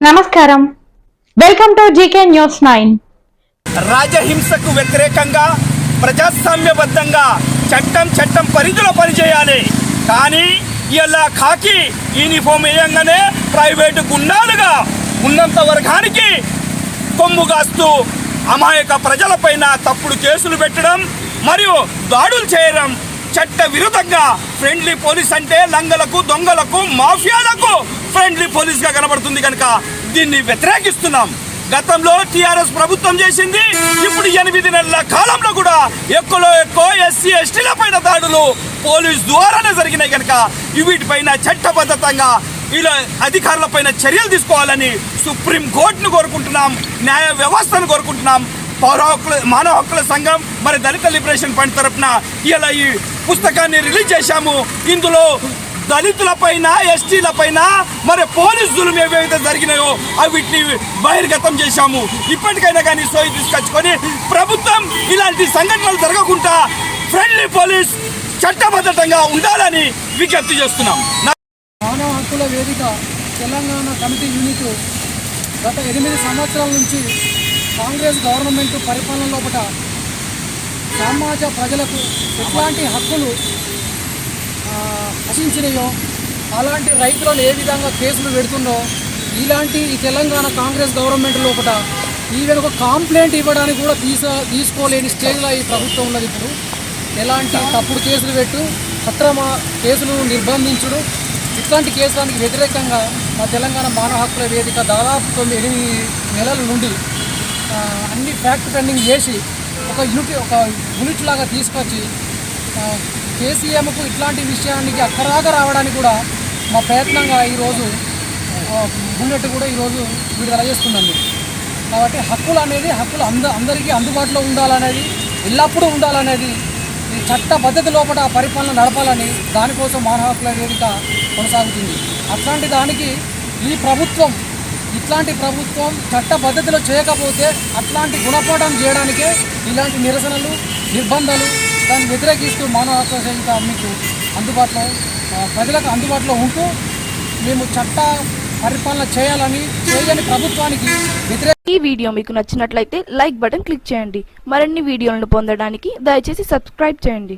నమస్కారం. Welcome to GK news nine రాజహింసకు వ్యతిరేకంగా ప్రజాస్వామ్యబద్ధంగా చట్టం చట్టం పరిధిలో పనిచేయాలి. కానీ ఇలా కాకి యూనిఫామ్ వేయంగానే ప్రైవేటు గుండాలుగా ఉన్నంత వర్గానికి కొమ్ము కాస్తూ అమాయక ప్రజలపైన తప్పుడు కేసులు పెట్టడం మరియు దాడులు చేయడం చట్ట విరుద్ధంగా ఫ్రెండ్లీ పోలీస్ అంటే లంగలకు దొంగలకు మాఫియాలకు ఫ్రెండ్లీ పోలీస్గా కనబడుతుంది కనుక దీన్ని వ్యతిరేకిస్తున్నాం. గతంలో టిఆర్ఎస్ ప్రభుత్వం చేసింది ఇప్పుడు ఎనిమిది నెలల కాలంలో కూడా ఎక్కువలో ఎక్కువ ఎస్సీ ఎస్టీల పైన దాడులు పోలీస్ ద్వారానే జరిగినాయి కనుక వీటిపైన చట్టబద్ధతంగా ఇలా అధికారులపైన చర్యలు తీసుకోవాలని సుప్రీం కోర్టును కోరుకుంటున్నాం న్యాయ వ్యవస్థను కోరుకుంటున్నాం. పౌర హక్కుల మానవ హక్కుల సంఘం మరి దళిత లిబరేషన్ ఫండ్ తరఫున ఇలా ఈ పుస్తకాన్ని రిలీజ్ చేశాము. ఇందులో దళితుల పైన ఎస్టీల పైన మరి పోలీసులు ఏవైతే జరిగినాయో అవి వీటిని బహిర్గతం చేశాము. ఇప్పటికైనా కానీ సోయి తీసుకొచ్చుకొని ప్రభుత్వం ఇలాంటి సంఘటనలు జరగకుండా ఫ్రెండ్లీ పోలీస్ చట్టబద్ధతంగా ఉండాలని విజ్ఞప్తి చేస్తున్నాం. నా- మానవ హక్కుల వేదిక తెలంగాణ కమిటీ యూనిట్ గత ఎనిమిది సంవత్సరాల నుంచి కాంగ్రెస్ గవర్నమెంట్ పరిపాలన లోపల సమాజ ప్రజలకు ఎట్లాంటి హక్కులు ఆ, అలాంటి రైతులను ఏ విధంగా కేసులు పెడుతుండో ఇలాంటి ఈ తెలంగాణ కాంగ్రెస్ గవర్నమెంట్ లోపల ఈవెన్ ఒక కంప్లైంట్ ఇవ్వడానికి కూడా తీస తీసుకోలేని స్టేజ్లో ఈ ప్రభుత్వం ఉన్నది ఇప్పుడు. ఎలాంటి తప్పుడు కేసులు పెట్టు అక్రమ కేసులు నిర్బంధించుడు. ఇట్లాంటి కేసులకు వ్యతిరేకంగా మా తెలంగాణ మానవ హక్కుల వేదిక దాదాపు తొమ్మిది ఎనిమిది నెలల నుండి అన్ని ఫ్యాక్ట్ పెండింగ్ చేసి ఒక యూనిట్ ఒక యూనిట్ లాగా తీసుకొచ్చి కేసీఎంకు ఇట్లాంటి విషయానికి అక్కరాగా రావడానికి కూడా మా ప్రయత్నంగా ఈరోజు బుల్లెట్ కూడా ఈరోజు విడుదల చేస్తుందండి. కాబట్టి హక్కులు అనేది హక్కులు అంద అందరికీ అందుబాటులో ఉండాలనేది ఎల్లప్పుడూ ఉండాలనేది ఈ చట్ట పద్ధతి లోపల పరిపాలన నడపాలని దానికోసం మానవ హక్కుల వేదిక కొనసాగుతుంది. అట్లాంటి దానికి ఈ ప్రభుత్వం ఇట్లాంటి ప్రభుత్వం చట్ట పద్ధతిలో చేయకపోతే అట్లాంటి గుణపాఠం చేయడానికే ఇలాంటి నిరసనలు నిర్బంధాలు దాన్ని వ్యతిరేకిస్తూ మానవ హక్కుల వేదిక మీకు అందుబాటులో ప్రజలకు అందుబాటులో ఉంటూ మేము చట్ట పరిపాలన చేయాలని చేయని ప్రభుత్వానికి వ్యతిరేక ఈ వీడియో మీకు నచ్చినట్లయితే లైక్ బటన్ క్లిక్ చేయండి. మరిన్ని వీడియోలను పొందడానికి దయచేసి సబ్స్క్రైబ్ చేయండి.